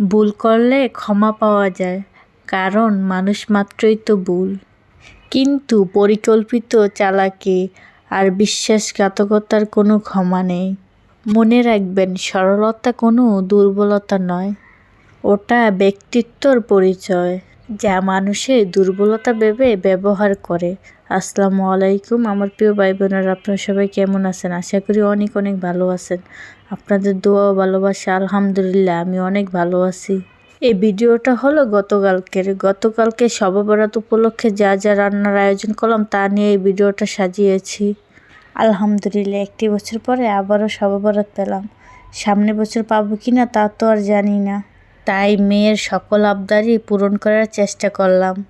ভুল করলে ক্ষমা পাওয়া যায়, কারণ মানুষ মাত্রই তো ভুল। কিন্তু পরিকল্পিত চালাকে আর বিশ্বাসঘাতকতার কোনো ক্ষমা নেই। মনে রাখবেন, সরলতা কোনো দুর্বলতা নয়, ওটা ব্যক্তিত্বর পরিচয়। যা মানুষের দুর্বলতা ভেবে ব্যবহার করে। আসসালামু আলাইকুম, আমার প্রিয় ভাই বোনেরা আপনারা সবাই কেমন আছেন? আশা করি অনেক অনেক ভালো আছেন। আপনাদের দোয়া ভালোবাসা, আলহামদুলিল্লাহ, আমি অনেক ভালো আছি। এই ভিডিওটা হলো গতকালকের। গতকালকে সববরাত উপলক্ষে যা যা রান্নার আয়োজন করলাম, তা নিয়ে এই ভিডিওটা সাজিয়েছি। আলহামদুলিল্লাহ, একটি বছর পরে আবারও সববরাত পেলাম। সামনে বছর পাবো কি না তা তো আর জানি না। তাই মেয়ের সকল আবদারই পূরণ করার চেষ্টা করলাম।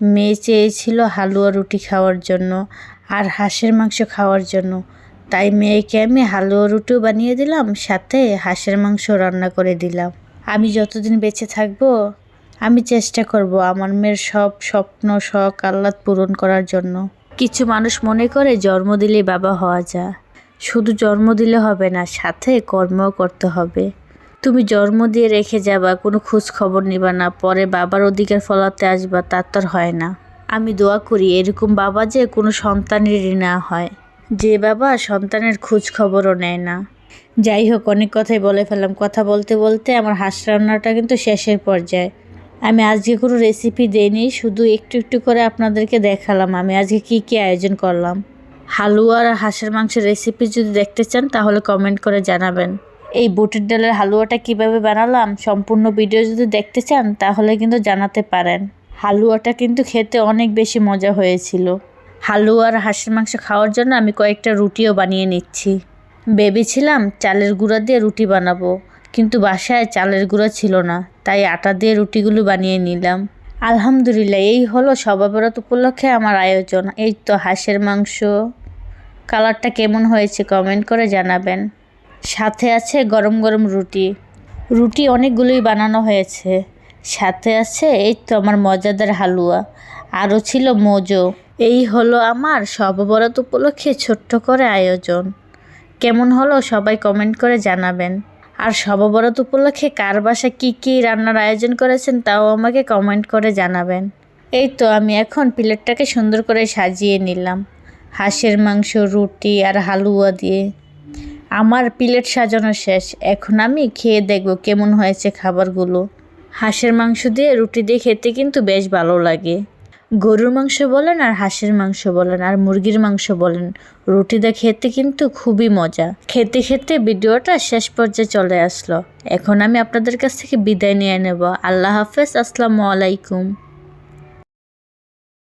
মেয়ে চেয়েছিল হালুয়া রুটি খাওয়ার জন্য আর হাঁসের মাংস খাওয়ার জন্য। তাই মেয়েকে আমি হালুয়া রুটিও বানিয়ে দিলাম, সাথে হাঁসের মাংস রান্না করে দিলাম। আমি যতদিন বেঁচে থাকব, আমি চেষ্টা করব আমার মেয়ের সব স্বপ্ন, শখ, আহ্লাদ পূরণ করার জন্য। কিছু মানুষ মনে করে জন্ম দিলেই বাবা হওয়া যায়। শুধু জন্ম দিলে হবে না, সাথে কর্মও করতে হবে। তুমি জন্ম দিয়ে রেখে যাবা, কোনো খোঁজ খবর নিবা না, পরে বাবার অধিকার ফলাতে আসবা তার তো হয় না। আমি দোয়া করি, এরকম বাবা যে কোনো সন্তানেরই না হয়। যে বাবা সন্তানের খোঁজ খবরও নেয় না। যাই হোক, অনেক কথাই বলে ফেললাম। কথা বলতে বলতে আমার হাঁস রান্নাটা কিন্তু শেষের পর্যায়ে। আমি আজকে কোনো রেসিপি দেইনি, শুধু একটু একটু করে আপনাদেরকে দেখালাম আমি আজকে কি কি আয়োজন করলাম। হালুয়া আর হাঁসের মাংসের রেসিপি যদি দেখতে চান, তাহলে কমেন্ট করে জানাবেন। এই বুটের ডালের হালুয়াটা কীভাবে বানালাম, সম্পূর্ণ ভিডিও যদি দেখতে চান, তাহলে কিন্তু জানাতে পারেন। হালুয়াটা কিন্তু খেতে অনেক বেশি মজা হয়েছিল। হালুয়া আর হাঁসের মাংস খাওয়ার জন্য আমি কয়েকটা রুটিও বানিয়ে নিচ্ছি। ভেবেছিলাম চালের গুঁড়া দিয়ে রুটি বানাবো, কিন্তু বাসায় চালের গুঁড়া ছিল না, তাই আটা দিয়ে রুটিগুলো বানিয়ে নিলাম। আলহামদুলিল্লাহ, এই হলো সবাবরাত উপলক্ষে আমার আয়োজন। এই তো হাঁসের মাংস। কালারটা কেমন হয়েছে কমেন্ট করে জানাবেন। সাথে আছে গরম গরম রুটি। রুটি অনেকগুলোই বানানো হয়েছে। সাথে আছে এই তো আমার মজাদার হালুয়া। আরও ছিল মোজো। এই হলো আমার সববরাত উপলক্ষে ছোট্ট করে আয়োজন। কেমন হলো সবাই কমেন্ট করে জানাবেন। আর সববরাত উপলক্ষে কার বাসা কী কী রান্নার আয়োজন করেছেন তাও আমাকে কমেন্ট করে জানাবেন। এই তো আমি এখন প্লেটটাকে সুন্দর করে সাজিয়ে নিলাম। হাঁসের মাংস, রুটি আর হালুয়া দিয়ে। আমার প্লেট সাজানো শেষ। এখন আমি খেয়ে দেখব কেমন হয়েছে খাবারগুলো। হাঁসের মাংস দিয়ে রুটি দিয়ে খেতে কিন্তু বেশ ভালো লাগে। গরুর মাংস বলেন আর হাঁসের মাংস বলেন আর মুরগির মাংস বলেন, রুটি দিয়ে খেতে কিন্তু খুবই মজা। খেতে খেতে ভিডিওটা শেষ পর্যায়ে চলে আসলো। এখন আমি আপনাদের কাছ থেকে বিদায় নিয়ে নেব। আল্লাহ হাফেজ, আসসালামু আলাইকুম।